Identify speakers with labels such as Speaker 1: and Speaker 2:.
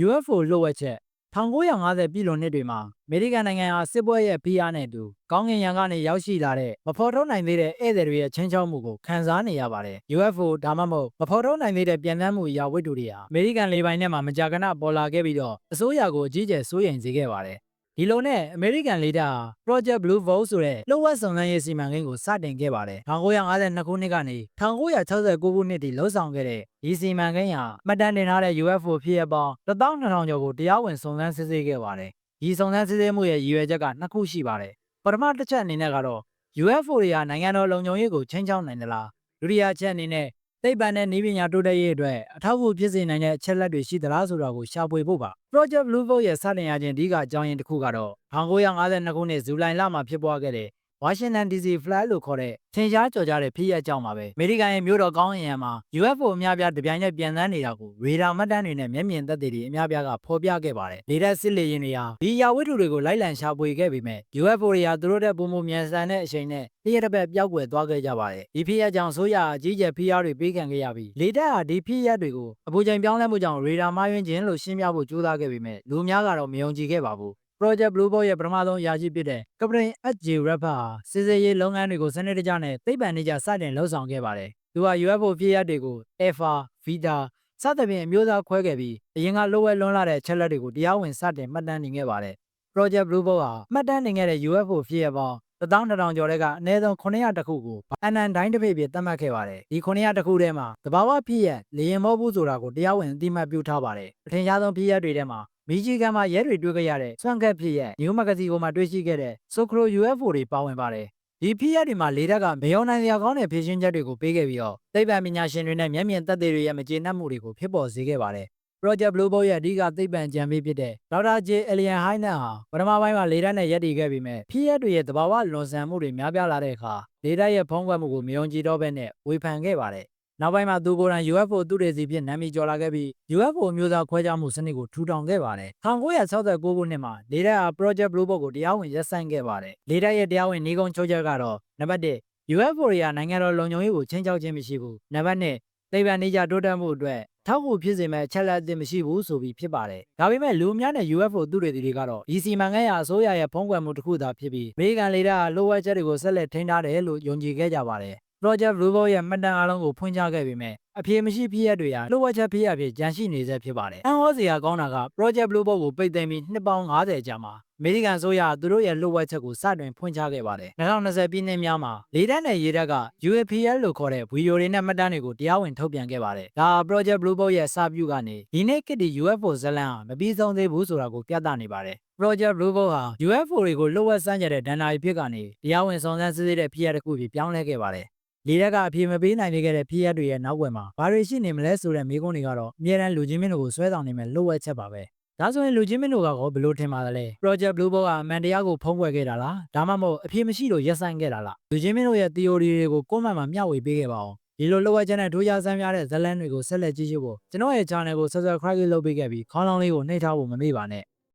Speaker 1: UFO လှုပ်ဝက်ချက်1950ပြည်လွန်နှစ်တွေမှာအမေရိကန်နိုင်ငံဟာစစ်ပွဲရဲ့ဖိအားနဲ့အတူကောင်းကင်ယံကနေရောက်ရှိလာတဲ့မဖော်ထုတ်နိုင်သေးတဲ့ဧည့်သည်တွေရဲ့ချင်းချောက်မှုကိုခံစားနေရပါတယ် UFO ဒါမှမဟုတ်မဖော်ထုတ်နိုင်သေးတဲ့ပြန်တမ်းမှုအရာဝတ္ထုတွေဟာအမေရိကန်လေပိုင်ထဲမှာမကြာခဏပေါ်လာခဲ့ပြီးတော့အစိုးရကိုအကြီးကျယ်စိုးရိမ်စေခဲ့ပါတယ် ဒီလိုနဲ့အမေရိကန်လေတပ်ဟာ Project Blue Vault ဆိုတဲ့လှုပ်ဝက်စုံစမ်းရေးစီမံကိန်းကိုစတင်ခဲ့ပါတယ်1952ခုနှစ်ကနေ1969ခုနှစ်ထိလှုပ်ဆောင်ခဲ့တဲ့ဒီစီမံကိန်းဟာမှတ်တမ်းတင်ထားတဲ့ UFO ဖြစ်ရပေါင်း12000ကျော်ကိုတရားဝင်စုံစမ်းစစ်ဆေးခဲ့ပါတယ်ဒီစုံစမ်းစစ်ဆေးမှုရဲ့ရည်ရွယ်ချက်ကနှစ်ခုရှိပါတယ်ပထမတစ်ချက်အနေနဲ့ကတော့ UFO တွေဟာနိုင်ငံတော်လုံခြုံရေးကိုချင်းချောက်နိုင်သလားဒုတိယချက်အနေနဲ့ သိပ္ပံနဲ့နည်းပညာတိုးတက်ရေးအတွက်အထောက်အကူဖြစ်စေနိုင်တဲ့အချက်လက်တွေရှိသလားဆိုတာကိုရှာဖွေဖို့ပါ Project Blue Book ရဲ့စတင်ရခြင်းအဓိကအကြောင်းရင်းတစ်ခုကတော့1952ခုနှစ်ဇူလိုင်လမှာဖြစ်ပွားခဲ့တဲ့ Washington DC Flight လို့ခေါ်တဲ့ထင်ရှားကြော်ကြားတဲ့ဖြစ်ရပ်ကြောင့်ပါပဲအမေရိကန်ရဲ့မြို့တော်ကောင်းကင်ယံမှာ UFO အများပြားတပြိုင်နက်ပြန်သန်းနေတာကိုရေဒါမှတ်တမ်းတွေနဲ့မျက်မြင်သက်သေတွေအများပြားကဖော်ပြခဲ့ပါတယ်လေတပ်စစ်လေယာဉ်တွေဟာဒီယာဝတ္ထုတွေကိုလိုက်လံရှာဖွေခဲ့ပေမဲ့ UFO တွေဟာသူတို့တဲ့ပုံပုံမြန်ဆန်တဲ့အချိန်နဲ့တရက်တစ်ပတ်ပျောက်ကွယ်သွားခဲ့ကြပါတယ်ဒီဖြစ်ရပ်ကြောင့်ဆိုရအကြီးကျယ်ဖိအားတွေပေးခံခဲ့ရပြီးလေတပ်ဟာဒီဖြစ်ရပ်တွေကိုအပူချိန်ပြောင်းလဲမှုကြောင့်ရေဒါမှားယွင်းခြင်းလို့ရှင်းပြဖို့ကြိုးစားခဲ့ပေမဲ့လူများကတော့မယုံကြည်ခဲ့ပါဘူး Project Blue Book ရဲ့ပထမဆုံးအရာရှိဖြစ်တဲ့ကပတိန် H.J. Rapper ဟာစစ်စေးရေးလုပ်ငန်းတွေကိုစနစ်တကျနဲ့သိပ္ပံနည်းကျစတင်လှုပ်ဆောင်ခဲ့ပါတယ်။သူဟာ UFO ဖြစ်ရပ်တွေကို Alpha, Beta စသဖြင့်အမျိုးအစားခွဲခဲ့ပြီးအရင်ကလိုဝဲလွန်လာတဲ့အချက်လက်တွေကိုတရားဝင်စတင်မှတ်တမ်းတင်ခဲ့ပါတယ်။ Project Blue Book ဟာမှတ်တမ်းတင်ခဲ့တဲ့ UFO ဖြစ်ရပ်ပေါင်း1200ကျော်တဲ့ကအနည်းဆုံး900တခုကိုအနန်တိုင်းတစ်ပိတ်ပြသတ်မှတ်ခဲ့ပါတယ်။ဒီ900တခုထဲမှာတဘာဝဖြစ်ရပ်လေရင်မောဘူးဆိုတာကိုတရားဝင်အတိအမှတ်ပြုထားပါတယ်။အထင်ရှားဆုံးဖြစ်ရပ်တွေထဲမှာ မီချီဂန်မှာရဲတွေတွေ့ခဲ့ရတဲ့ဆွမ်ကက်ဖြစ်ရဲ့နျူးမဂဇီကိုမှတွေ့ရှိခဲ့တဲ့ဆိုခရို UFO တွေပါဝင်ပါတယ်။ဒီဖြစ်ရပ်တွေမှာလေတပ်ကမယုံနိုင်စရာကောင်းတဲ့ဖြည့်ရှင်းချက်တွေကိုပေးခဲ့ပြီးတော့သိပ္ပံပညာရှင်တွေနဲ့မျက်မြင်သက်သေတွေရဲ့မကျေနပ်မှုတွေကိုဖြစ်ပေါ်စေခဲ့ပါတယ်။ Project Blue Book ရဲ့အဓိကသိပ္ပံကြံပေးဖြစ်တဲ့ဒေါက်တာဂျေအလီယန်ဟိုင်းနက်ဟာပထမပိုင်းမှာလေတပ်နဲ့ရပ်တည်ခဲ့ပြီးမြဲဖြစ်ရပ်တွေရဲ့သဘာဝလွန်ဆန်မှုတွေများပြားလာတဲ့အခါလေတပ်ရဲ့ဖုံးကွယ်မှုကိုမယုံကြည်တော့ဘဲနဲ့ဝေဖန်ခဲ့ပါတယ်။ နောက်ပိုင်းမှာသူကိုယ်တိုင် UFO သူတေစီဖြစ်နာမည်ကျော်လာခဲ့ပြီး UFO မျိုးသားခွဲခြားမှုစနစ်ကိုထူထောင်ခဲ့ပါတယ်1969ခုနှစ်မှာလေတပ်ဟာ Project Blue Book ကိုတရားဝင်ရပ်ဆိုင်းခဲ့ပါတယ်လေတပ်ရဲ့တရားဝင်နှီးကုန်းချုပ်ချက်ကတော့နံပါတ်1 UFO တွေဟာနိုင်ငံတော်လုံခြုံရေးကိုချင်းချောက်ခြင်းမရှိဘူးနံပါတ်2သိပ္ပံနည်းကျတိုးတက်မှုအတွက်ထောက်ကူဖြစ်စေမဲ့အချက်လက်အသစ်မရှိဘူးဆိုပြီးဖြစ်ပါတယ်။ဒါပေမဲ့လူအများနဲ့ UFO သူတွေတွေကတော့ဒီစီမံကိန်းရအစိုးရရဲ့ဖုံးကွယ်မှုတစ်ခုသာဖြစ်ပြီးအမေရိကန်လေတပ်ဟာလိုဝက်ချက်တွေကိုဆက်လက်ထိန်းထားတယ်လို့ယုံကြည်ခဲ့ကြပါတယ်။ Project Blue Book ရဲ့မှတ်တမ်းအားလုံးကိုဖွင့်ချခဲ့ပေမဲ့အပြေမရှိဖြစ်ရပ်တွေဟာလိုဝက်ချက်ဖြစ်ရပ်ဖြစ်ကြန့်ရှိနေစေဖြစ်ပါတယ်။အန်ဟောစရာကောင်းတာက Project Blue Book ကိုပိတ်သိမ်းပြီးနှစ်ပေါင်း90ကြာမှာအမေရိကန်ဆိုရသူတို့ရဲ့လှုပ်ဝက်ချက်ကိုစတင်ဖွင့်ချခဲ့ပါတယ်။2020ပြည်နှစ်များမှာလေတပ်နဲ့ရေတပ်က UAPL လို့ခေါ်တဲ့ဗီဒီယိုတွေနဲ့မှတ်တမ်းတွေကိုတရားဝင်ထုတ်ပြန်ခဲ့ပါတယ်။ဒါ Project Blue Book ရဲ့စာပြုကနေဒီနေ့ကတ္တိ UFO ဇလံဟာမပြီးဆုံးသေးဘူးဆိုတာကိုပြသနေပါတယ်။ Project Blue Book ဟာ UFO တွေကိုလှုပ်ဝက်စမ်းကြတဲ့ဒဏ္ဍာရီဖြစ်ကနေတရားဝင်စုံစမ်းစစ်ဆေးတဲ့ဖြစ်ရပ်တစ်ခုဖြစ်ပြောင်းလဲခဲ့ပါတယ်။ လေတက်ကအပြေမပေးနိုင်သေးခဲ့တဲ့ဖြစ်ရပ်တွေရဲ့နောက်ွယ်မှာဘာတွေရှိနေမလဲဆိုတဲ့မေးခွန်းတွေကတော့အမြဲတမ်းလူချင်းမင်းတို့ကိုဆွဲဆောင်နေမဲ့လှုပ်ဝက်ချက်ပါပဲ။ဒါဆိုရင်လူချင်းမင်းတို့ကကောဘယ်လိုထင်ပါသလဲ Project Blue Book ကအမှန်တရားကိုဖုံးကွယ်ခဲ့တာလားဒါမှမဟုတ်အပြေမရှိလို့ရက်ဆိုင်ခဲ့တာလားလူချင်းမင်းတို့ရဲ့ theory တွေကိုကိုယ့်မှန်မှမျှဝေပေးခဲ့ပါအောင်ဒီလိုလှုပ်ဝက်ချက်နဲ့ထိုးကြဆန်းပြတဲ့ဇတ်လန်းတွေကိုဆက်လက်ကြည့်ရှုဖို့ကျွန်တော်ရဲ့ channel ကို subscribe လုပ်ပေးခဲ့ပြီးခေါင်းလောင်းလေးကိုနှိပ်ထားဖို့မမေ့ပါနဲ့